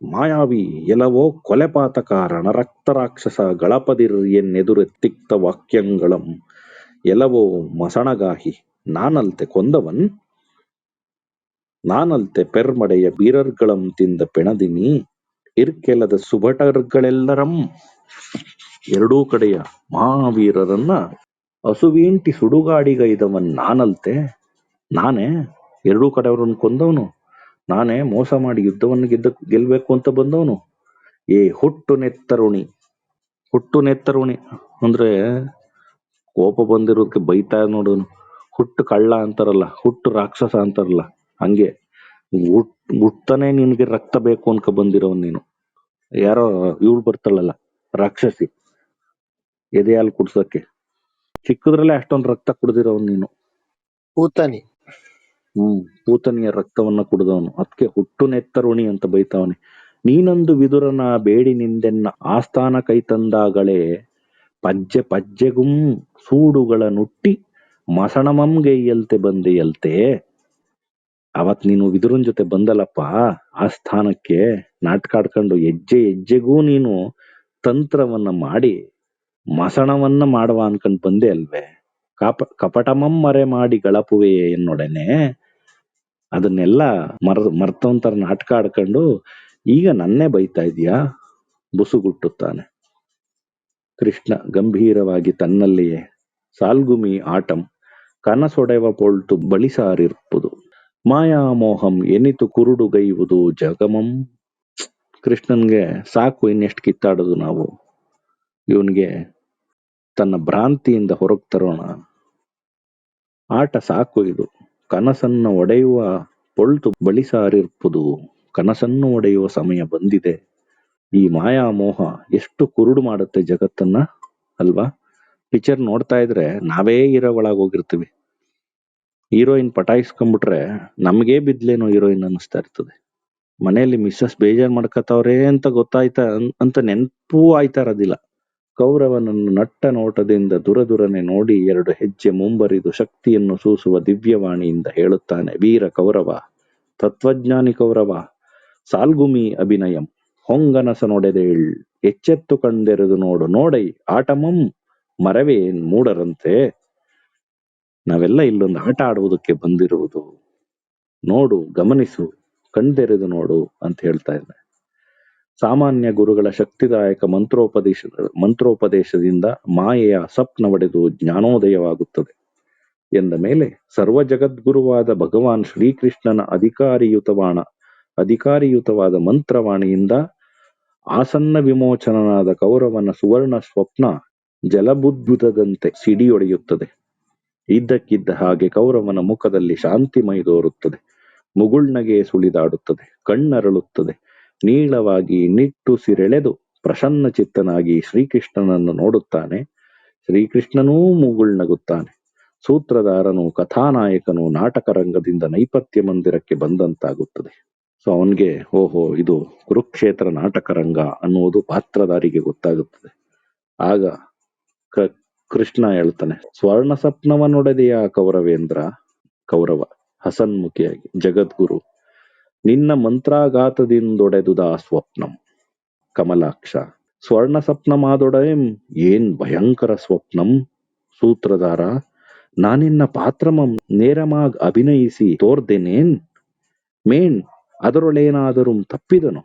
ಮಾಯಾವಿ ಎಲವೋ ಕೊಲೆಪಾತಕ ರಣರಕ್ತ ರಾಕ್ಷಸ ಗಳಪದಿರ್ ಎನ್ನೆದುರು ತಿಕ್ತ ವಾಕ್ಯಂಗಳಂ ಎಲವೋ ಮಸಣಗಾಹಿ ನಾನಲ್ತೆ ಕೊಂದವನ್ ನಾನಲ್ತೆ ಪೆರ್ಮಡೆಯ ಬೀರರ್ಗಳಂ ತಿಂದ ಪೆಣದಿನಿ ಇರ್ಕೆಲದ ಸುಭಟರ್ಗಳೆಲ್ಲರಂ ಎರಡೂ ಕಡೆಯ ಮಹಾವೀರರನ್ನ ಹಸುವೀಂಟಿ ಸುಡುಗಾಡಿಗೈದವನ್ ನಾನಲ್ತೆ ನಾನೇ ಎರಡೂ ಕಡೆಯವ್ರನ್ನ ಕೊಂದವನು ನಾನೇ ಮೋಸ ಮಾಡಿ ಯುದ್ಧವನ್ನು ಗೆದ್ದ ಗೆಲ್ಲಬೇಕು ಅಂತ ಬಂದವನು. ಏ, ಹುಟ್ಟು ನೆತ್ತರುಣಿ ಹುಟ್ಟು ನೆತ್ತರುಣಿ. ಅಂದ್ರೆ ಕೋಪ ಬಂದಿರೋದಕ್ಕೆ ಬೈತಾ ನೋಡೋನು. ಹುಟ್ಟು ಕಳ್ಳ ಅಂತಾರಲ್ಲ, ಹುಟ್ಟು ರಾಕ್ಷಸ ಅಂತಾರಲ್ಲ, ಹಂಗೆ. ಹುಟ್ಟನೆ ನಿನ್ಗೆ ರಕ್ತ ಬೇಕು ಅನ್ಕ ಬಂದಿರೋನ್ ನೀನು. ಯಾರೋ, ಇವಳು ಬರ್ತಾಳಲ್ಲ, ರಾಕ್ಷಸಿ ಎದೆ ಕುಡ್ಸಕ್ಕೆ ಚಿಕ್ಕದ್ರಲ್ಲೇ ಅಷ್ಟೊಂದು ರಕ್ತ ಕುಡ್ದಿರೋನ್ ನೀನು. ಪೂತನಿ ಹ್ಮ್ ಪೂತನಿಯ ರಕ್ತವನ್ನ ಕುಡಿದವನು. ಅದಕ್ಕೆ ಹುಟ್ಟು ನೆತ್ತರುಣಿ ಅಂತ ಬೈತವನೆ. ನೀನೊಂದು ವಿದುರನ ಬೇಡಿ ನಿಂದೆನ್ನ ಆಸ್ಥಾನ ಕೈ ತಂದಾಗಳೇ, ಪಜ್ಜೆ ಪಜ್ಜೆಗುಂ ಸೂಡುಗಳ ನುಟ್ಟಿ ಮಸಣಮಂಗೆಯ್ಯಲ್ತೆ ಬಂದೆಯಲ್ತೆ ಅವತ್ ನೀನು ವಿದುರನ್ ಜೊತೆ ಬಂದಲಪ್ಪ ಆ ಸ್ಥಾನಕ್ಕೆ ನಾಟಕ ಆಡ್ಕೊಂಡು ಹೆಜ್ಜೆ ಹೆಜ್ಜೆಗೂ ನೀನು ತಂತ್ರವನ್ನ ಮಾಡಿ, ಮಸಣವನ್ನ ಮಾಡುವ ಅನ್ಕೊಂಡ್ ಬಂದೆ ಅಲ್ವೇ. ಕಪ, ಕಪಟಮಂ ಮರೆ ಮಾಡಿ ಗಳಪುವೆ ಎನ್ನೊಡನೆ. ಅದನ್ನೆಲ್ಲ ಮರ ಮರ್ತವಂತರ ನಾಟಕ ಆಡ್ಕೊಂಡು ಈಗ ನನ್ನೇ ಬೈತಾ ಇದೀಯಾ ಬುಸುಗುಟ್ಟುತ್ತಾನೆ. ಕೃಷ್ಣ ಗಂಭೀರವಾಗಿ ತನ್ನಲ್ಲಿಯೇ ಸಾಲ್ಗುಮಿ ಆಟಂ, ಕನಸೊಡೆವ ಪೊಳ್ತು ಬಳಿಸಾರಿರ್ಪುದು. ಮಾಯಾಮೋಹಂ ಎನಿತು ಕುರುಡುಗೈವುದು ಜಗಮಂ. ಕೃಷ್ಣನ್ಗೆ ಸಾಕು ಇನ್ನೆಷ್ಟು ಕಿತ್ತಾಡೋದು ನಾವು. ಇವನಿಗೆ ತನ್ನ ಭ್ರಾಂತಿಯಿಂದ ಹೊರಗೆ ತರೋಣ. ಆಟ ಸಾಕು ಇದು. ಕನಸನ್ನ ಒಡೆಯುವ ಪೊಳ್ತು ಬಳಿಸಾರಿರ್ಪುದು ಕನಸನ್ನು ಒಡೆಯುವ ಸಮಯ ಬಂದಿದೆ. ಈ ಮಾಯಾ ಮೋಹ ಎಷ್ಟು ಕುರುಡು ಮಾಡುತ್ತೆ ಜಗತ್ತನ್ನ, ಅಲ್ವಾ? ಪಿಕ್ಚರ್ ನೋಡ್ತಾ ಇದ್ರೆ ನಾವೇ ಹೀರೋ ಒಳಗ್ ಹೋಗಿರ್ತೀವಿ. ಹೀರೋಯಿನ್ ಪಟಾಯಿಸ್ಕೊಂಡ್ಬಿಟ್ರೆ ನಮ್ಗೆ ಬಿದ್ಲೇನೋ ಹೀರೋಯಿನ್ ಅನ್ನಿಸ್ತಾ ಇರ್ತದೆ. ಮನೆಯಲ್ಲಿ ಮಿಸ್ಸಸ್ ಬೇಜಾರ್ ಮಾಡ್ಕತ್ತವ್ರೆ ಅಂತ ಗೊತ್ತಾಯ್ತಾ ಅಂತ ನೆನ್ಪು ಆಯ್ತಾ ಇರೋದಿಲ್ಲ. ಕೌರವನನ್ನು ನಟ್ಟ ನೋಟದಿಂದ ದುರದುರನೆ ನೋಡಿ ಎರಡು ಹೆಜ್ಜೆ ಮುಂಬರಿದು ಶಕ್ತಿಯನ್ನು ಸೂಸುವ ದಿವ್ಯವಾಣಿಯಿಂದ ಹೇಳುತ್ತಾನೆ, ವೀರ ಕೌರವ, ತತ್ವಜ್ಞಾನಿ ಕೌರವ, ಸಾಲ್ಗುಮಿ ಅಭಿನಯಂ ಹೊಂಗನಸ ನೊಡೆದೇಳ್ ಎಚ್ಚೆತ್ತು ಕಂಡೆರೆದು ನೋಡು, ನೋಡೈ, ಆಟಮಂ, ಮರವೇ ಮೂಡರಂತೆ. ನಾವೆಲ್ಲ ಇಲ್ಲೊಂದು ಆಟ ಆಡುವುದಕ್ಕೆ ಬಂದಿರುವುದು. ನೋಡು, ಗಮನಿಸು ಕಣ್ದೆರೆದು ನೋಡು ಅಂತ ಹೇಳ್ತಾ ಇದ್ದೆ ಸಾಮಾನ್ಯ ಗುರುಗಳ ಶಕ್ತಿದಾಯಕ ಮಂತ್ರೋಪದೇಶ, ಮಂತ್ರೋಪದೇಶದಿಂದ ಮಾಯೆಯ ಸ್ವಪ್ನ ಒಡೆದು ಜ್ಞಾನೋದಯವಾಗುತ್ತದೆ. ಎಂದ ಮೇಲೆ ಸರ್ವ ಜಗದ್ಗುರುವಾದ ಭಗವಾನ್ ಶ್ರೀಕೃಷ್ಣನ ಅಧಿಕಾರಿಯುತವಾಣ, ಅಧಿಕಾರಿಯುತವಾದ ಮಂತ್ರವಾಣಿಯಿಂದ ಆಸನ್ನ ವಿಮೋಚನನಾದ ಕೌರವನ ಸುವರ್ಣ ಸ್ವಪ್ನ ಜಲಬುದ್ಭುತದಂತೆ ಸಿಡಿಯೊಡೆಯುತ್ತದೆ. ಇದ್ದಕ್ಕಿದ್ದ ಹಾಗೆ ಕೌರವನ ಮುಖದಲ್ಲಿ ಶಾಂತಿ ಮೈದೋರುತ್ತದೆ ಮುಗುಳ್ನಗೆ ಸುಳಿದಾಡುತ್ತದೆ. ಕಣ್ಣರಳುತ್ತದೆ. ನೀಳವಾಗಿ ನಿಟ್ಟುಸಿರೆಳೆದು ಪ್ರಸನ್ನ ಚಿತ್ತನಾಗಿ ಶ್ರೀಕೃಷ್ಣನನ್ನು ನೋಡುತ್ತಾನೆ. ಶ್ರೀಕೃಷ್ಣನೂ ಮುಗುಳ್ನಗುತ್ತಾನೆ ಸೂತ್ರಧಾರನು, ಕಥಾನಾಯಕನು ನಾಟಕ ರಂಗದಿಂದ ನೈಪಥ್ಯ ಮಂದಿರಕ್ಕೆ ಬಂದಂತಾಗುತ್ತದೆ. ಸೊ ಅವನಿಗೆ, ಓಹೋ, ಇದು ಕುರುಕ್ಷೇತ್ರ ನಾಟಕ ರಂಗ ಅನ್ನುವುದು ಪಾತ್ರಧಾರಿಗೆ ಗೊತ್ತಾಗುತ್ತದೆ. ಆಗ ಕೃಷ್ಣ ಹೇಳ್ತಾನೆ ಸ್ವರ್ಣ ಸಪ್ನವನೊಡೆದೆಯ ಕೌರವೇಂದ್ರ? ಕೌರವ, ಹಸನ್ಮುಖಿಯಾಗಿ, ಜಗದ್ಗುರು ನಿನ್ನ ಮಂತ್ರಾಘಾತದಿಂದೊಡೆದುದ ಸ್ವಪ್ನಂ. ಕಮಲಾಕ್ಷ ಸ್ವರ್ಣ ಸ್ವಪ್ನಮಾದೊಡೆಂ ಏನ್ ಭಯಂಕರ ಸ್ವಪ್ನಂ? ಸೂತ್ರಧಾರ, ನಾನಿನ್ನ ಪಾತ್ರಮಂ ನೇರಮಾಗ್ ಅಭಿನಯಿಸಿ ತೋರ್ದೆನೇನ್? ಮೇನ್, ಅದರೊಳೇನಾದರೂ ತಪ್ಪಿದನು?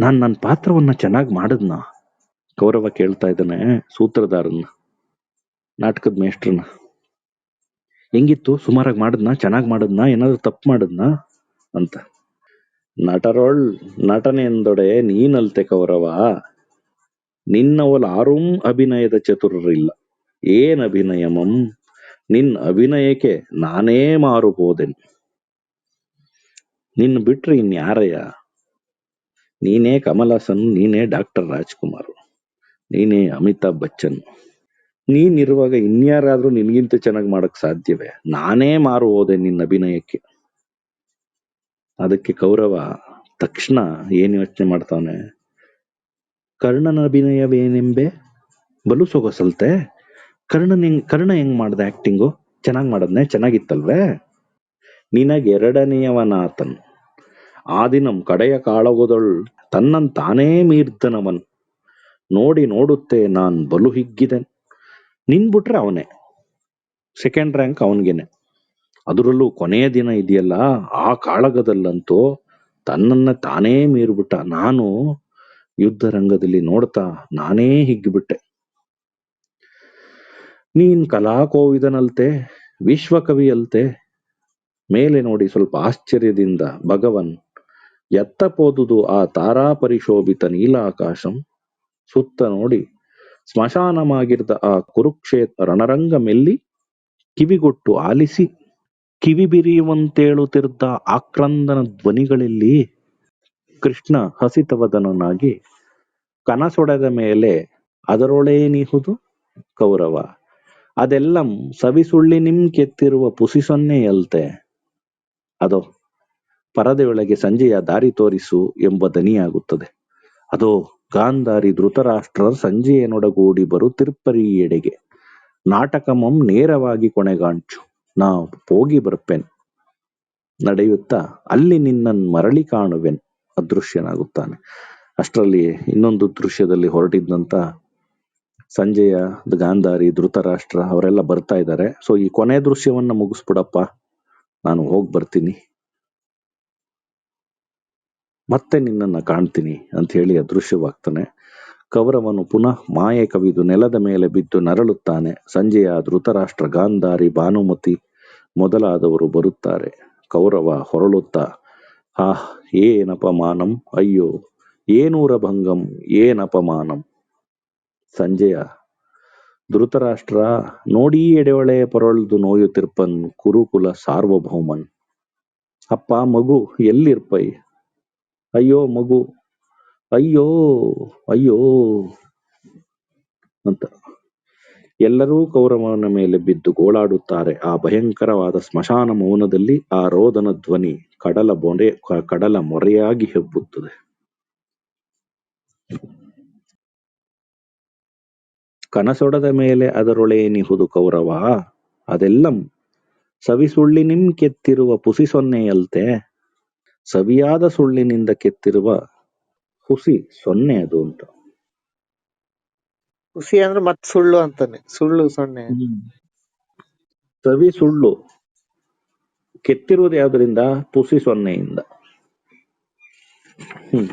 ನಾನ್ ನನ್ನ ಪಾತ್ರವನ್ನ ಚೆನ್ನಾಗಿ ಮಾಡಿದ್ನ? ಕೌರವ ಕೇಳ್ತಾ ಇದ್ದಾನೆ ಸೂತ್ರಧಾರನ್ನ, ನಾಟಕದ ಮೇಷ್ಟ್ರನ್ನ. ಹೆಂಗಿತ್ತು? ಸುಮಾರಾಗಿ ಮಾಡಿದ್ನ? ಚೆನ್ನಾಗಿ ಮಾಡಿದ್ನ? ಏನಾದ್ರು ತಪ್ಪು ಮಾಡಿದ್ನ? ಅಂತ. ನಟರೊಳ್ ನಟನೆಂದೊಡೆ ನೀನಲ್ತೆ ಕೌರವ. ನಿನ್ನವಲ್ ಆರುಂ ಅಭಿನಯದ ಚತುರರಿಲ್ಲ. ಏನ್ ಅಭಿನಯಮಂ? ನಿನ್ ಅಭಿನಯಕ್ಕೆ ನಾನೇ ಮಾರು ಹೋದೆನು. ನಿನ್ ಬಿಟ್ರೆ ಇನ್ಯಾರಯ್ಯ? ನೀನೇ ಕಮಲಾಸನ್, ನೀನೇ ಡಾಕ್ಟರ್ ರಾಜ್ಕುಮಾರ್, ನೀನೇ ಅಮಿತಾಬ್ ಬಚ್ಚನ್. ನೀನಿರುವಾಗ ಇನ್ಯಾರಾದ್ರೂ ನಿನ್ಗಿಂತ ಚೆನ್ನಾಗಿ ಮಾಡಕ್ ಸಾಧ್ಯವೇ? ನಾನೇ ಮಾರು ಹೋದೆ ನಿನ್ನ ಅಭಿನಯಕ್ಕೆ. ಅದಕ್ಕೆ ಕೌರವ ತಕ್ಷಣ ಏನ್ ಯೋಚನೆ ಮಾಡ್ತಾವನೆ? ಕರ್ಣನ ಅಭಿನಯವೇನೆಂಬೆ? ಬಲು ಸೊಗಸಲ್ತೆ. ಕರ್ಣನ್ ಹೆಂಗ್, ಕರ್ಣ ಹೆಂಗ್ ಮಾಡ್ದೆ ಆಕ್ಟಿಂಗು ಚೆನ್ನಾಗ್ ಮಾಡದ್ನೆ, ಚೆನ್ನಾಗಿತ್ತಲ್ವೇ? ನಿನಗೆರಡನೆಯವನಾತನ್. ಆದಿನಂ ಕಡೆಯ ಕಾಳಗೋದೊಳ್ ತನ್ನನ್ ತಾನೇ ಮೀರ್ದನವನ್. ನೋಡಿ ನೋಡುತ್ತೆ ನಾನ್ ಬಲು ಹಿಗ್ಗಿದೆನ್. ನಿನ್ ಬಿಟ್ರೆ ಅವನೇ. ಸೆಕೆಂಡ್ ರ್ಯಾಂಕ್ ಅವನ್ಗೇನೆ. ಅದರಲ್ಲೂ ಕೊನೆಯ ದಿನ ಇದೆಯಲ್ಲ, ಆ ಕಾಳಗದಲ್ಲಂತೂ ತನ್ನನ್ನ ತಾನೇ ಮೀರ್ಬಿಟ್ಟ. ನಾನು ಯುದ್ಧ ರಂಗದಲ್ಲಿ ನೋಡ್ತಾ ನಾನೇ ಹಿಗ್ಗಿಬಿಟ್ಟೆ. ನೀನ್ ಕಲಾಕೋವಿದನಲ್ತೆ, ವಿಶ್ವಕವಿಯಲ್ತೆ? ಮೇಲೆ ನೋಡಿ ಸ್ವಲ್ಪ ಆಶ್ಚರ್ಯದಿಂದ, ಭಗವನ್ ಎತ್ತಪೋದುದು ಆ ತಾರಾ ಪರಿಶೋಭಿತ ನೀಲಾಕಾಶಂ? ಸುತ್ತ ನೋಡಿ, ಸ್ಮಶಾನಮಾಗಿರ್ದ ಆ ಕುರುಕ್ಷೇತ್ರ ರಣರಂಗ ಮೆಲ್ಲಿ ಕಿವಿಗೊಟ್ಟು ಆಲಿಸಿ. ಕಿವಿ ಬಿರಿಯುವಂತೇಳುತ್ತಿದ್ದ ಆಕ್ರಂದನ ಧ್ವನಿಗಳಲ್ಲಿ ಕೃಷ್ಣ ಹಸಿತವದನನಾಗಿ, ಕನಸೊಡೆದ ಮೇಲೆ ಅದರೊಳೇನಿಹುದು ಕೌರವ. ಅದೆಲ್ಲಂ ಸವಿಸುಳ್ಳಿನಿಂ ಕೆತ್ತಿರುವ ಪುಸಿ ಸೊನ್ನೆಯಲ್ತೆ ಅದೋ ಪರದೆಯೊಳಗೆ ಸಂಜೆಯ ದಾರಿ ತೋರಿಸು ಎಂಬ ದನಿಯಾಗುತ್ತದೆ. ಅದೋ, ಗಾಂಧಾರಿ ಧೃತರಾಷ್ಟ್ರ ಸಂಜೆಯನೊಡಗೂಡಿ ಬರು ಎಡೆಗೆ ನಾಟಕಮಂ ನೇರವಾಗಿ ಕೊನೆಗಾಂಚು. ನಾ ಹೋಗಿ ಬರ್ಪೆನ್. ನಡೆಯುತ್ತಾ ಅಲ್ಲಿ ನಿನ್ನನ್ ಮರಳಿ ಕಾಣುವೆನ್ ಅದೃಶ್ಯನಾಗುತ್ತಾನೆ. ಅಷ್ಟರಲ್ಲಿ ಇನ್ನೊಂದು ದೃಶ್ಯದಲ್ಲಿ ಹೊರಟಿದ್ದಂತ ಸಂಜೆಯ ಗಾಂಧಾರಿ ಧೃತರಾಷ್ಟ್ರ ಅವರೆಲ್ಲ ಬರ್ತಾ ಇದ್ದಾರೆ ಸೊ ಈ ಕೊನೆ ದೃಶ್ಯವನ್ನ ಮುಗಿಸ್ಬಿಡಪ್ಪ. ನಾನು ಹೋಗಿ ಬರ್ತೀನಿ. ಮತ್ತೆ ನಿನ್ನನ್ನ ಕಾಣ್ತೀನಿ ಅಂತ ಹೇಳಿ ಅದೃಶ್ಯವಾಗ್ತಾನೆ ಕೌರವನು ಪುನಃ ಮಾಯೆ ಕವಿದು ನೆಲದ ಮೇಲೆ ಬಿದ್ದು ನರಳುತ್ತಾನೆ. ಸಂಜೆಯ ಧೃತರಾಷ್ಟ್ರ ಗಾಂಧಾರಿ ಭಾನುಮತಿ ಮೊದಲಾದವರು ಬರುತ್ತಾರೆ. ಕೌರವ ಹೊರಳುತ್ತಾ ಆಹ್ ಏನಪಮಾನಂ ಅಯ್ಯೋ ಏನೂರ ಭಂಗಂ ಏನಪಮಾನಂ ಸಂಜೆಯ ಧೃತರಾಷ್ಟ್ರ, ನೋಡಿ ಎಡೆಯೊಳೆ ಪರೊಳದು ನೋಯುತ್ತಿರ್ಪನ್ ಕುರುಕುಲ ಸಾರ್ವಭೌಮನ್. ಅಪ್ಪ ಮಗು ಎಲ್ಲಿರ್ಪೈ? ಅಯ್ಯೋ ಮಗು ಅಯ್ಯೋ ಅಯ್ಯೋ ಅಂತ. ಎಲ್ಲರೂ ಕೌರವನ ಮೇಲೆ ಬಿದ್ದು ಗೋಳಾಡುತ್ತಾರೆ. ಆ ಭಯಂಕರವಾದ ಸ್ಮಶಾನ ಮೌನದಲ್ಲಿ ಆ ರೋದನ ಧ್ವನಿ ಕಡಲ ಮೊರೆ ಕಡಲ ಮೊರೆಯಾಗಿ ಹೆಬ್ಬುತ್ತದೆ. ಕನಸೊಡದ ಮೇಲೆ ಅದರೊಳೇನಿಹುದು ಕೌರವ. ಅದೆಲ್ಲಂ ಸವಿಸುಳ್ಳಿನಿಂ ಕೆತ್ತಿರುವ ಪುಸಿ ಸೊನ್ನೆಯಲ್ತೆ. ಸವಿಯಾದ ಸುಳ್ಳಿನಿಂದ ಕೆತ್ತಿರುವ ಹುಸಿ ಸೊನ್ನೆ ಅದು ಅಂತ ಖುಷಿ ಅಂದ್ರೆ ಮತ್ ಸುಳ್ಳು ಅಂತಾನೆ ಸುಳ್ಳು ಸೊನ್ನೆ. ಸವಿ ಸುಳ್ಳು. ಕೆತ್ತಿರುವುದು ಯಾವ್ದರಿಂದ? ತುಸಿ ಸೊನ್ನೆಯಿಂದ. ಹ್ಮ್.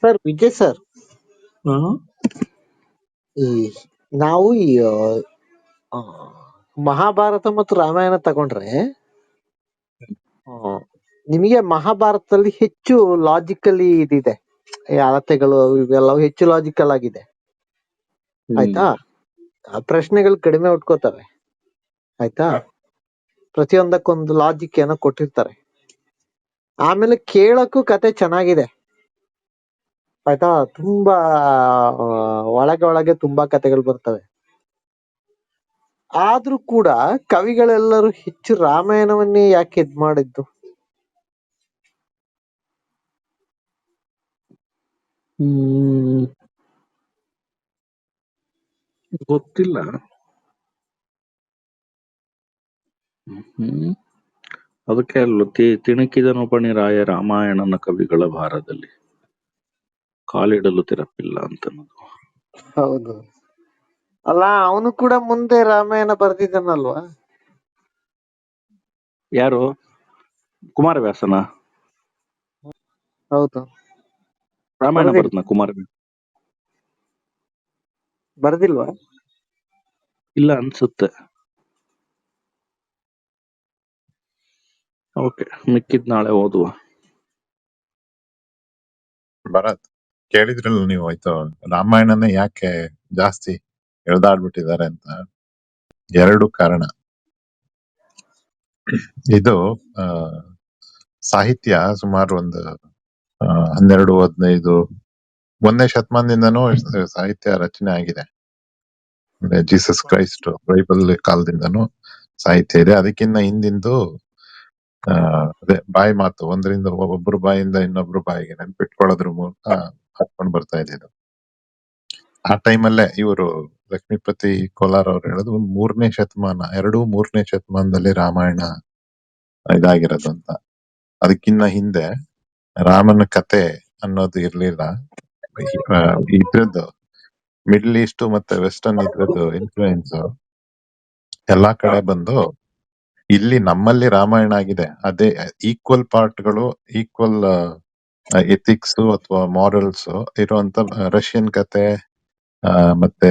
Sir Vijay sir. ಈ ನಾವು ಈ ಆ, ಆ, ಮಹಾಭಾರತ ಮತ್ತು ರಾಮಾಯಣ ತಗೊಂಡ್ರೆ ಆ, ನಿಮಗೆ ಮಹಾಭಾರತದಲ್ಲಿ ಹೆಚ್ಚು ಲಾಜಿಕಲಿ ಇದಿದೆ. ಈ ಅಳತೆಗಳು ಇವೆಲ್ಲ ಹೆಚ್ಚು ಲಾಜಿಕಲ್ ಆಗಿದೆ. ಆಯ್ತಾ? ಆ ಪ್ರಶ್ನೆಗಳು ಕಡಿಮೆ ಉಟ್ಕೋತಾರೆ. ಆಯ್ತಾ? ಪ್ರತಿಯೊಂದಕ್ಕೊಂದು ಲಾಜಿಕ್ ಏನೋ ಕೊಟ್ಟಿರ್ತಾರೆ. ಆಮೇಲೆ ಕೇಳಕ್ಕೂ ಕತೆ ಚೆನ್ನಾಗಿದೆ. ಆಯ್ತಾ? ತುಂಬಾ ಆ, ಒಳಗೆ ಒಳಗೆ ತುಂಬಾ ಕತೆಗಳು ಬರ್ತವೆ. ಆದ್ರೂ ಕೂಡ ಕವಿಗಳೆಲ್ಲರೂ ಹೆಚ್ಚು ರಾಮಾಯಣವನ್ನೇ ಯಾಕೆ ಇದ್ ಮಾಡಿದ್ದು ಹ್ಮ್ ಗೊತ್ತಿಲ್ಲ. ಹ್ಮ್ ಅದಕ್ಕೆ ಅಲ್ಲ ತಿ ರಾಯ ರಾಮಾಯಣನ ಕವಿಗಳ ಭಾರದಲ್ಲಿ. ಕಾಲಿಡಲು ತಿರಪಿಲ್ಲ ಅಂತ ಹೌದು. ಅಲ್ಲ ಅವನು ಕೂಡ ಮುಂದೆ ರಾಮಾಯಣ ಬರ್ದಿದ್ದಾನಲ್ವಾ? ಯಾರು? ಕುಮಾರವ್ಯಾಸನ? ಹೌದು. ರಾಮಾಯಣ ಬರ್ದಿಲ್ಲ. ಕುಮಾರ್ ಬರದಿಲ್ವಾ ಬರ್ದಿಲ್ವಾ? ಇಲ್ಲ ಅನ್ಸುತ್ತೆ. ಓಕೆ ಮಿಕ್ಕಿದ್ ನಾಳೆ ಓದುವ. ಭರತ್ ಕೇಳಿದ್ರಲ್ಲ ನೀವು ಆಯ್ತು ರಾಮಾಯಣನೇ ಯಾಕೆ ಜಾಸ್ತಿ ಎಳ್ದಾಡ್ಬಿಟ್ಟಿದ್ದಾರೆ ಅಂತ? ಎರಡು ಕಾರಣ. ಇದು ಆ, ಸಾಹಿತ್ಯ ಸುಮಾರು ಒಂದು ಆ, ಹನ್ನೆರಡು ಹದಿನೈದು ಒಂದನೇ ಶತಮಾನದಿಂದನೂ ಸಾಹಿತ್ಯ ರಚನೆ ಆಗಿದೆ. ಜೀಸಸ್ ಕ್ರೈಸ್ಟ್ ಬೈಬಲ್ ಕಾಲದಿಂದನೂ ಸಾಹಿತ್ಯ ಇದೆ. ಅದಕ್ಕಿಂತ ಹಿಂದಿಂದು ಆಹ್ಹ್ ಅದೇ ಬಾಯಿ ಮಾತು ಒಂದರಿಂದ ಒಬ್ಬರು ಬಾಯಿಂದ ಇನ್ನೊಬ್ರು ಬಾಯಿಗೆ ನೆನ್ಪಿಟ್ಕೊಳ್ಳೋದ್ರ ಮೂಲಕ ಹಾಕೊಂಡು ಬರ್ತಾ ಇದೆ ಇದು. ಆ ಟೈಮಲ್ಲೇ ಇವರು ಲಕ್ಷ್ಮೀಪತಿ ಕೋಲಾರ್ ಅವ್ರು ಹೇಳೋದು ಮೂರನೇ ಶತಮಾನ ಎರಡು ಮೂರನೇ ಶತಮಾನದಲ್ಲಿ ರಾಮಾಯಣ ಇದಾಗಿರೋದು ಅಂತ. ಅದಕ್ಕಿನ್ನ ಹಿಂದೆ ರಾಮನ ಕತೆ ಅನ್ನೋದು ಇರ್ಲಿಲ್ಲ. ಇದ್ರದ್ದು ಮಿಡ್ಲ್ ಈಸ್ಟ್ ಮತ್ತೆ ವೆಸ್ಟರ್ನ್ ಇದ್ರದ್ದು ಇನ್ಫ್ಲೂಯೆನ್ಸ್ ಎಲ್ಲಾ ಕಡೆ ಬಂದು ಇಲ್ಲಿ ನಮ್ಮಲ್ಲಿ ರಾಮಾಯಣ ಆಗಿದೆ. ಅದೇ ಈಕ್ವಲ್ ಪಾರ್ಟ್ಗಳು ಈಕ್ವಲ್ ಎಥಿಕ್ಸ್ ಅಥವಾ ಮಾರಲ್ಸ್ ಇರುವಂತ ರಷ್ಯನ್ ಕತೆ ಮತ್ತೆ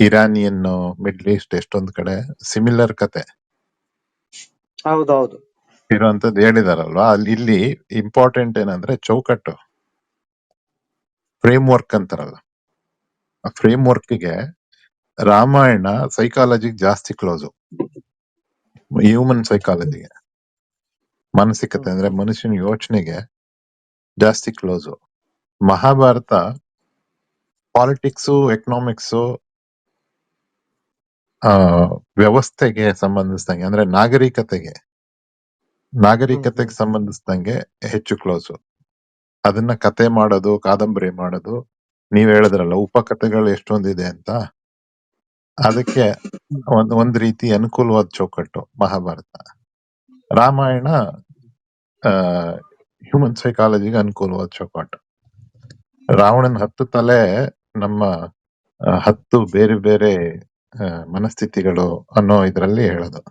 ಇರಾನಿಯನ್ ಮಿಡ್ಲ್ ಈಸ್ಟ್ ಎಷ್ಟೊಂದ್ ಕಡೆ ಸಿಮಿಲರ್ ಕತೆ. ಹೌದೌದು. ಇರುವಂತದ್ದು ಹೇಳಿದಾರಲ್ವಾ? ಅಲ್ಲಿ ಇಲ್ಲಿ ಇಂಪಾರ್ಟೆಂಟ್ ಏನಂದ್ರೆ ಚೌಕಟ್ಟು. ಫ್ರೇಮ್ ವರ್ಕ್ ಅಂತಾರಲ್ಲ. ಆ ಫ್ರೇಮ್ ವರ್ಕ್ಗೆ ರಾಮಾಯಣ ಸೈಕಾಲಜಿಗೆ ಜಾಸ್ತಿ ಕ್ಲೋಸು ಹ್ಯೂಮನ್ ಸೈಕಾಲಜಿಗೆ ಮಾನಸಿಕತೆ ಅಂದ್ರೆ ಮನುಷ್ಯನ ಯೋಚನೆಗೆ ಜಾಸ್ತಿ ಕ್ಲೋಸು ಮಹಾಭಾರತ ಪಾಲಿಟಿಕ್ಸು ಎಕನಾಮಿಕ್ಸು ಆ ವ್ಯವಸ್ಥೆಗೆ ಸಂಬಂಧಿಸಿದಂಗೆ, ಅಂದ್ರೆ ನಾಗರಿಕತೆಗೆ ನಾಗರಿಕತೆಗೆ ಸಂಬಂಧಿಸಿದಂಗೆ ಹೆಚ್ಚು ಕ್ಲೋಸ್ ಅದನ್ನ ಕತೆ ಮಾಡೋದು ಕಾದಂಬರಿ ಮಾಡೋದು ನೀವ್ ಹೇಳಿದ್ರಲ್ಲ ಉಪಕಥೆಗಳು ಎಷ್ಟೊಂದಿದೆ ಅಂತ. ಅದಕ್ಕೆ ಒಂದ್ ಒಂದ್ ರೀತಿ ಅನುಕೂಲವಾದ ಚೌಕಟ್ಟು ಮಹಾಭಾರತ. ರಾಮಾಯಣ ಆ ಹ್ಯೂಮನ್ ಸೈಕಾಲಜಿಗೆ ಅನುಕೂಲವಾದ ಚೌಕಟ್ಟು. ರಾವಣನ ಹತ್ತು ತಲೆ ನಮ್ಮ ಆ, ಹತ್ತು ಬೇರೆ ಬೇರೆ ಆ, ಮನಸ್ಥಿತಿಗಳು ಅನ್ನೋ ಇದ್ರಲ್ಲಿ ಹೇಳೋದು.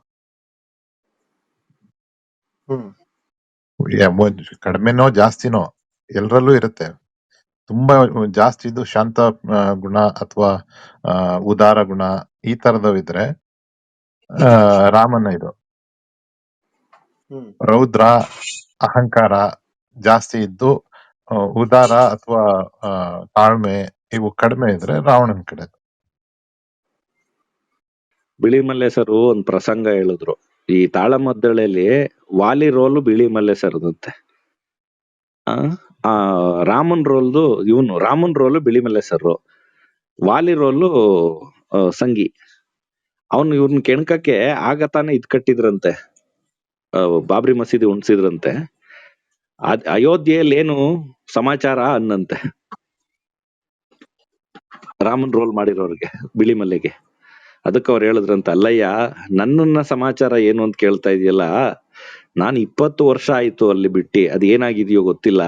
ಹ್ಮ್. ಕಡಿಮೆನೋ ಜಾಸ್ತಿನೋ ಎಲ್ಲರಲ್ಲೂ ಇರುತ್ತೆ. ತುಂಬಾ ಜಾಸ್ತಿ ಇದು ಶಾಂತ ಆ, ಗುಣ ಅಥವಾ ಉದಾರ ಗುಣ ಈ ತರದವಿದ್ರೆ ಆ, ರಾಮನ ಇದು. ಹ್ಮ್. ರೌದ್ರ ಅಹಂಕಾರ ಜಾಸ್ತಿ ಇದ್ದು ಆ, ಉದಾರ ಅಥವಾ ತಾಳ್ಮೆ ಇವು ಕಡಿಮೆ ಇದ್ರೆ ರಾವಣನ ಕಡೆ. ಬಿಳಿ ಮಲ್ಲೇಶರು ಒಂದ್ ಪ್ರಸಂಗ ಹೇಳಿದ್ರು. ಈ ತಾಳಮದ್ದಳೆಯಲ್ಲಿ ವಾಲಿ ರೋಲು ಬಿಳಿ ಮಲ್ಲೇಶರದಂತೆ ಆ ಆ, ರಾಮನ್ ರೋಲ್ದು ಇವನು ರಾಮನ್ ರೋಲು ಬಿಳಿ ಮಲ್ಲೇಶರು ವಾಲಿ ರೋಲು ಸಂಗಿ. ಅವನು ಇವ್ರನ್ನ ಕೆಣಕಕ್ಕೆ ಆಗ ತಾನೇ ಇದ್ ಕಟ್ಟಿದ್ರಂತೆ. ಬಾಬ್ರಿ ಮಸೀದಿ ಉಣ್ಸಿದ್ರಂತೆ. ಅದ್ ಅಯೋಧ್ಯೆಯಲ್ಲಿ ಏನು ಸಮಾಚಾರ ಅನ್ನಂತೆ. ರಾಮನ್ ರೋಲ್ ಮಾಡಿರೋರ್ಗೆ ಬಿಳಿ ಮಲ್ಲೆಗೆ. ಅದಕ್ಕೆ ಅವ್ರು ಹೇಳಿದ್ರಂತ, ಅಲ್ಲಯ್ಯ, ನನ್ನನ್ನ ಸಮಾಚಾರ ಏನು ಅಂತ ಕೇಳ್ತಾ ಇದೆಯಲ್ಲ, ನಾನು ಇಪ್ಪತ್ತು ವರ್ಷ ಆಯ್ತು ಅಲ್ಲಿ ಬಿಟ್ಟು, ಅದ್ ಏನಾಗಿದೆಯೋ ಗೊತ್ತಿಲ್ಲ,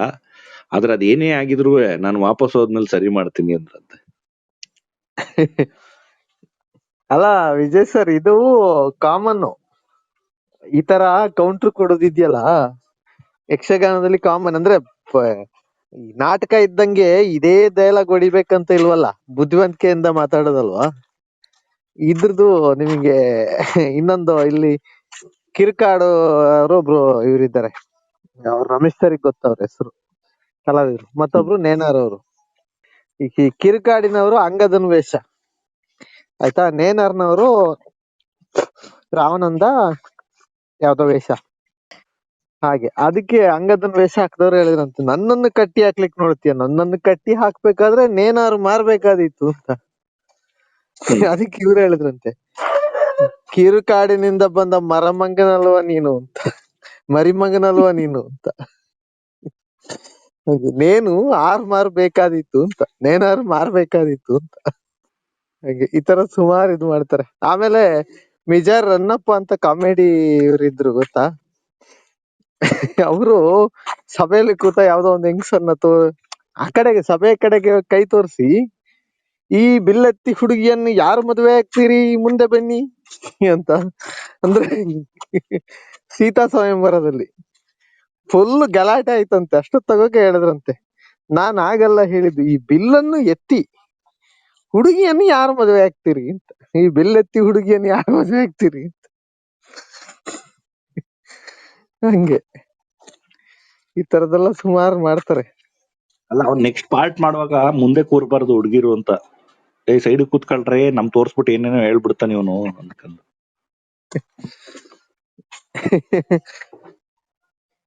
ಆದ್ರೆ ಅದೇನೇ ಆಗಿದ್ರು ನಾನು ವಾಪಸ್ ಹೋದ್ಮೇಲೆ ಸರಿ ಮಾಡ್ತೀನಿ ಅಂದ್ರಂತೆ. [laughs] ಅಲ್ಲ, ವಿಜಯ್ ಸರ್, ಇದು ಕಾಮನ್ ಈ ತರ ಕೌಂಟರ್ ಕೊಡೋದಿದ್ಯಲ್ಲ, ಯಕ್ಷಗಾನದಲ್ಲಿ ಕಾಮನ್ ಅಂದ್ರೆ ನಾಟಕ ಇದ್ದಂಗೆ ಇದೇ ಡೈಲಾಗ್ ಹೊಡಿಬೇಕಂತ ಇಲ್ವಲ್ಲ, ಬುದ್ಧಿವಂತಿಕೆಯಿಂದ ಮಾತಾಡೋದಲ್ವಾ? ಇದ್ರದ್ದು ನಿಮಗೆ ಇನ್ನೊಂದು ಇಲ್ಲಿ ಕಿರ್ಕಾಡು ಅವರು ಒಬ್ರು ಇವರಿದ್ದಾರೆ. ಅವ್ರು ರಮೇಶ್ ಸರ್ ಗೊತ್ತವ್ರ ಹೆಸರು. ಕಲಾವಿದ್ರು. ಮತ್ತೊಬ್ರು ನೇನಾರ್ ಅವರು. ಈ ಕಿರ್ಕಾಡಿನವರು ಅಂಗದನ್ ವೇಷ. ಆಯ್ತಾ? ನೇನಾರ್ನವರು ರಾವಣಂದ ಯಾವ್ದೋ ವೇಷ. ಹಾಗೆ. ಅದಕ್ಕೆ ಅಂಗದನ್ ವೇಷ ಹಾಕಿದವ್ರು ಹೇಳಿದ್ರಂತೆ ನನ್ನನ್ನು ಕಟ್ಟಿ ಹಾಕ್ಲಿಕ್ಕೆ ನೋಡ್ತೀಯ? ನನ್ನನ್ನು ಕಟ್ಟಿ ಹಾಕ್ಬೇಕಾದ್ರೆ ನೇನಾರು ಮಾರ್ಬೇಕಾದೀತು ಅಂತ. [laughs] ಅದಕ್ಕೆ ಇವ್ರು ಹೇಳಿದ್ರಂತೆ. ಕಿರುಕಾಡಿನಿಂದ ಬಂದ ಮರಮಂಗನಲ್ವ ನೀನು ಅಂತ. ಮರಿಮಂಗನಲ್ವ ನೀನು ಅಂತ. ನೇನು ಆರ್ ಮಾರ್ಬೇಕಾದಿತ್ತು ಅಂತ. ನೇನಾರು ಮಾರ್ಬೇಕಾದಿತ್ತು ಅಂತ. ಹಾಗೆ, ಈ ತರ ಸುಮಾರು ಇದು ಮಾಡ್ತಾರೆ. ಆಮೇಲೆ ಮಿಜಾರ್ ರನ್ನಪ್ಪ ಅಂತ ಕಾಮಿಡಿ ಇವ್ರಿದ್ರು ಗೊತ್ತಾ? ಅವರು ಸಭೆಯಲ್ಲಿ ಕೂತ ಯಾವ್ದೋ ಒಂದ್ ಹೆಂಗಸನ್ನ ತೋ ಆ ಕಡೆಗೆ, ಸಭೆ ಕಡೆಗೆ ಕೈ ತೋರಿಸಿ ಈ ಬಿಲ್ಲತ್ತಿ ಹುಡುಗಿಯನ್ನು ಯಾರು ಮದುವೆ ಆಗ್ತೀರಿ? ಮುಂದೆ ಬನ್ನಿ ಅಂತ. ಅಂದ್ರೆ ಸೀತಾ ಸ್ವಯಂವರದಲ್ಲಿ. ಫುಲ್ ಗಲಾಟೆ ಆಯ್ತಂತೆ. ಅಷ್ಟು ತಗೋಕೆ ಹೇಳಿದ್ರಂತೆ. ನಾನ್ ಆಗಲ್ಲ ಹೇಳಿದ್ದು. ಈ ಬಿಲ್ಲನ್ನು ಎತ್ತಿ ಹುಡುಗಿಯನ್ನು ಯಾರು ಮದುವೆ ಆಗ್ತೀರಿ ಅಂತ. ಈ ಬಿಲ್ ಎತ್ತಿ ಹುಡುಗಿಯನ್ನು ಯಾರು ಮದುವೆ ಆಗ್ತೀರಿ ಅಂತ. ಹಂಗೆ. ಈ ತರದೆಲ್ಲ ಸುಮಾರು ಮಾಡ್ತಾರೆ. ಅಲ್ಲ, ಅವ್ನ್ ನೆಕ್ಸ್ಟ್ ಪಾರ್ಟ್ ಮಾಡುವಾಗ ಮುಂದೆ ಕೂರ್ಬಾರ್ದು ಹುಡುಗಿರು ಅಂತ. ಏ ಸೈಡ್ ಕೂತ್ಕೊಳ್ರೆ ನಮ್ ತೋರ್ಸ್ಬಿಟ್ಟು ಏನೇನೋ ಹೇಳ್ಬಿಡ್ತಾನೆ ಇವನು ಅಂದ್ಕೊಂಡು [laughs]